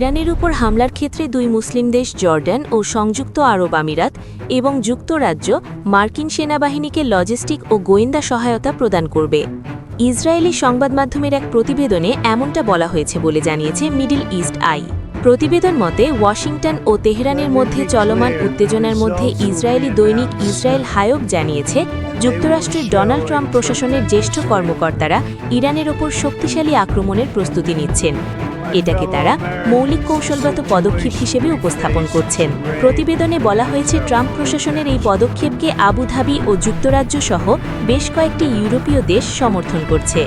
ইরানের উপর হামলার ক্ষেত্রে দুই মুসলিম দেশ জর্ডান ও সংযুক্ত আরব আমিরাত এবং যুক্তরাজ্য মার্কিন সেনাবাহিনীকে লজিস্টিক ও গোয়েন্দা সহায়তা প্রদান করবে। ইসরায়েলি সংবাদ মাধ্যমের এক প্রতিবেদনে এমনটা বলা হয়েছে বলে জানিয়েছে মিডিল ইস্ট আই। প্রতিবেদন মতে, ওয়াশিংটন ও তেহরানের মধ্যে চলমান উত্তেজনার মধ্যে ইসরায়েলি দৈনিক ইসরায়েল হায়ক জানিয়েছে, যুক্তরাষ্ট্রের ডোনাল্ড ট্রাম্প প্রশাসনের জ্যেষ্ঠ কর্মকর্তারা ইরানের ওপর শক্তিশালী আক্রমণের প্রস্তুতি নিচ্ছেন। এটাকে তারা মৌলিক কৌশলগত পদক্ষেপ হিসেবে উপস্থাপন করছেন। প্রতিবেদনে বলা হয়েছে, ট্রাম্প প্রশাসনের এই পদক্ষেপকে আবুধাবি ও যুক্তরাজ্য সহ বেশ কয়েকটি ইউরোপীয় দেশ সমর্থন করছে।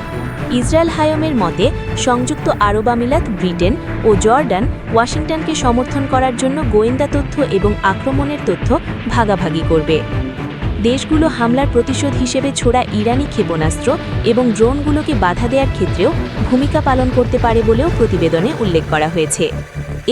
ইসরায়েল হায়মের মতে, সংযুক্ত আরব আমিরাত, ব্রিটেন ও জর্ডান ওয়াশিংটনকে সমর্থন করার জন্য গোয়েন্দা তথ্য এবং আক্রমণের তথ্য ভাগাভাগি করবে। দেশগুলো হামলার প্রতিশোধ হিসেবে ছোড়া ইরানি ক্ষেপণাস্ত্র এবং ড্রোনগুলোকে বাধা দেওয়ার ক্ষেত্রেও ভূমিকা পালন করতে পারে বলেও প্রতিবেদনে উল্লেখ করা হয়েছে।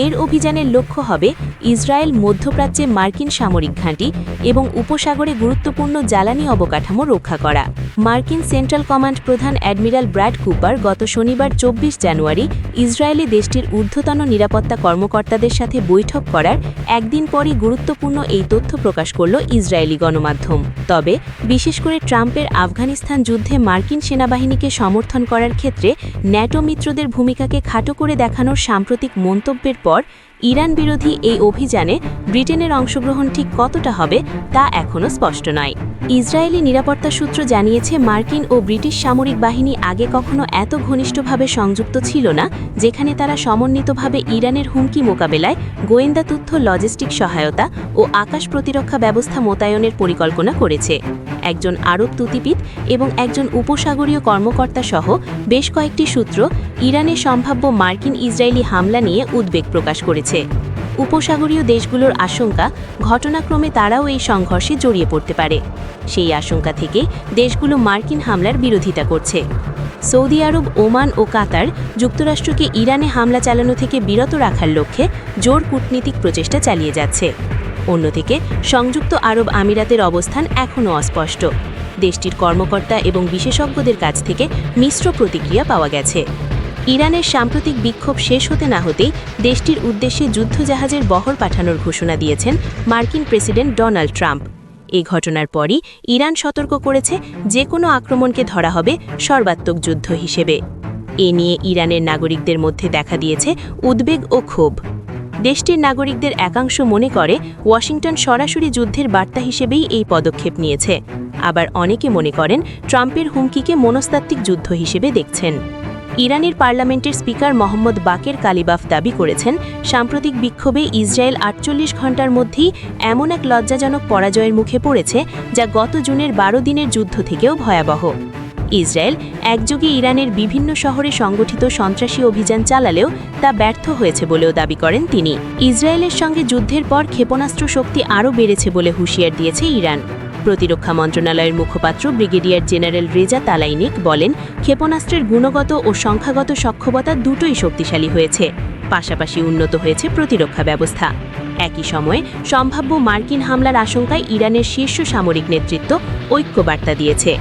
এর অভিযানের লক্ষ্য হবে ইসরায়েল মধ্যপ্রাচ্যে মার্কিন সামরিক ঘাঁটি এবং উপসাগরে গুরুত্বপূর্ণ জ্বালানি অবকাঠামো রক্ষা করা। মার্কিন সেন্ট্রাল কমান্ড প্রধান অ্যাডমিরাল ব্র্যাড কুপার গত শনিবার চব্বিশ জানুয়ারি ইসরায়েলি দেশটির ঊর্ধ্বতন নিরাপত্তা কর্মকর্তাদের সাথে বৈঠক করার একদিন পরই গুরুত্বপূর্ণ এই তথ্য প্রকাশ করল ইসরায়েলি গণমাধ্যম। তবে, বিশেষ করে ট্রাম্পের আফগানিস্তান যুদ্ধে মার্কিন সেনাবাহিনীকে সমর্থন করার ক্ষেত্রে ন্যাটো মিত্রদের ভূমিকাকে খাটো করে দেখানোর সাম্প্রতিক মন্তব্যের পর ইরান বিরোধী এই অভিযানে ব্রিটেনের অংশগ্রহণ ঠিক কতটা হবে তা এখনও স্পষ্ট নয়। ইসরায়েলি নিরাপত্তা সূত্র জানিয়েছে মার্কিন ও ব্রিটিশ সামরিক বাহিনী আগে কখনো এত ঘনিষ্ঠভাবে সংযুক্ত ছিল না, যেখানে তারা সমন্বিতভাবে ইরানের হুমকি মোকাবেলায় গোয়েন্দা তথ্য, লজিস্টিক সহায়তা ও আকাশ প্রতিরক্ষা ব্যবস্থা মোতায়েনের পরিকল্পনা করেছে। একজন আরব তুতিবিদ এবং একজন উপসাগরীয় কর্মকর্তা সহ বেশ কয়েকটি সূত্র ইরানের সম্ভাব্য মার্কিন ইসরায়েলি হামলা নিয়ে উদ্বেগ প্রকাশ করেছে। উপসাগরীয় দেশগুলোর আশঙ্কা, ঘটনাক্রমে তারাও এই সংঘর্ষে জড়িয়ে পড়তে পারে। সেই আশঙ্কা থেকে দেশগুলো মার্কিন হামলার বিরোধিতা করছে। সৌদি আরব, ওমান ও কাতার যুক্তরাষ্ট্রকে ইরানে হামলা চালানো থেকে বিরত রাখার লক্ষ্যে জোর কূটনীতিক প্রচেষ্টা চালিয়ে যাচ্ছে। অন্যদিকে, সংযুক্ত আরব আমিরাতের অবস্থান এখনও অস্পষ্ট। দেশটির কর্মকর্তা এবং বিশেষজ্ঞদের কাছ থেকে মিশ্র প্রতিক্রিয়া পাওয়া গেছে। ইরানের সাম্প্রতিক বিক্ষোভ শেষ হতে না হতেই দেশটির উদ্দেশ্যে যুদ্ধজাহাজের বহর পাঠানোর ঘোষণা দিয়েছেন মার্কিন প্রেসিডেন্ট ডোনাল্ড ট্রাম্প। এই ঘটনার পরই ইরান সতর্ক করেছে যে কোনো আক্রমণকে ধরা হবে সর্বাত্মক যুদ্ধ হিসেবে। এ নিয়ে ইরানের নাগরিকদের মধ্যে দেখা দিয়েছে উদ্বেগ ও ক্ষোভ। দেশটির নাগরিকদের একাংশ মনে করে ওয়াশিংটন সরাসরি যুদ্ধের বার্তা হিসেবেই এই পদক্ষেপ নিয়েছে। আবার অনেকে মনে করেন ট্রাম্পের হুমকিকে মনস্তাত্ত্বিক যুদ্ধ হিসেবে দেখছেন। ইরানের পার্লামেন্টের স্পিকার মোহাম্মদ বাকের কালিবাফ দাবি করেছেন, সাম্প্রতিক বিক্ষোভে ইসরায়েল আটচল্লিশ ঘণ্টার মধ্যেই এমন এক লজ্জাজনক পরাজয়ের মুখে পড়েছে, যা গত জুনের বারো দিনের যুদ্ধ থেকেও ভয়াবহ। ইসরায়েল একযোগে ইরানের বিভিন্ন শহরে সংগঠিত সন্ত্রাসী অভিযান চালালেও তা ব্যর্থ হয়েছে বলেও দাবি করেন তিনি। ইসরায়েলের সঙ্গে যুদ্ধের পর ক্ষেপণাস্ত্র শক্তি আরও বেড়েছে বলে হুঁশিয়ার দিয়েছে ইরান। প্রতিরক্ষা মন্ত্রণালয়ের মুখপাত্র ব্রিগেডিয়ার জেনারেল রেজা তালাইনিক বলেন, ক্ষেপণাস্ত্রের গুণগত ও সংখ্যাগত সক্ষমতা দুটোই শক্তিশালী হয়েছে, পাশাপাশি উন্নত হয়েছে প্রতিরক্ষা ব্যবস্থা। একই সময়ে, সম্ভাব্য মার্কিন হামলার আশঙ্কায় ইরানের শীর্ষ সামরিক নেতৃত্ব ঐক্যবার্তা দিয়েছে।